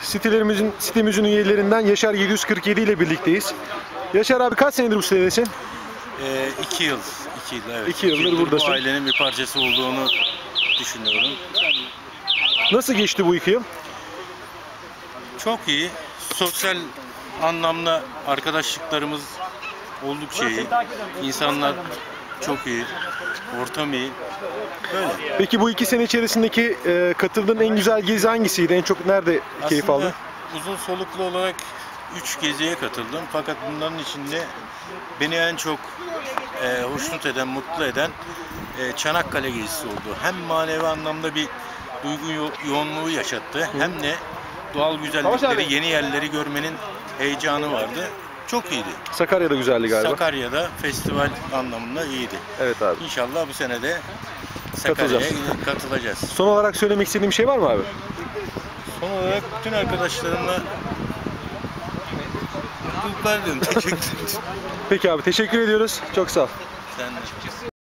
Sitelerimizin, sitemizin üyelerinden Yaşar 747 ile birlikteyiz. Yaşar abi kaç senedir bu sitedesin? Ee, iki yıl. iki yıl evet. İki yıldır İki buradasın. Bu ailenin bir parçası olduğunu düşünüyorum. Nasıl geçti bu iki yıl? Çok iyi. Sosyal anlamda arkadaşlıklarımız oldukça iyi. İnsanlar çok iyi. Ortam iyi. Böyle. Peki bu iki sene içerisindeki e, katıldığın en güzel gezi hangisiydi? En çok nerede keyif Aslında aldın? uzun soluklu olarak 3 geziye katıldım. Fakat bunların içinde beni en çok e, hoşnut eden, mutlu eden e, Çanakkale gezisi oldu. Hem manevi anlamda bir duygu yo- yoğunluğu yaşattı hem de doğal güzellikleri, yeni yerleri görmenin heyecanı vardı. Çok iyiydi. Sakarya'da güzeldi galiba. Sakarya'da festival anlamında iyiydi. Evet abi. İnşallah bu sene de Katılacağız. Sakarya'ya katılacağız. Son olarak söylemek istediğim bir şey var mı abi? Son olarak bütün arkadaşlarımla mutluluklar diliyorum. Teşekkür ederim. Peki abi teşekkür ediyoruz. Çok sağ ol. Sen de.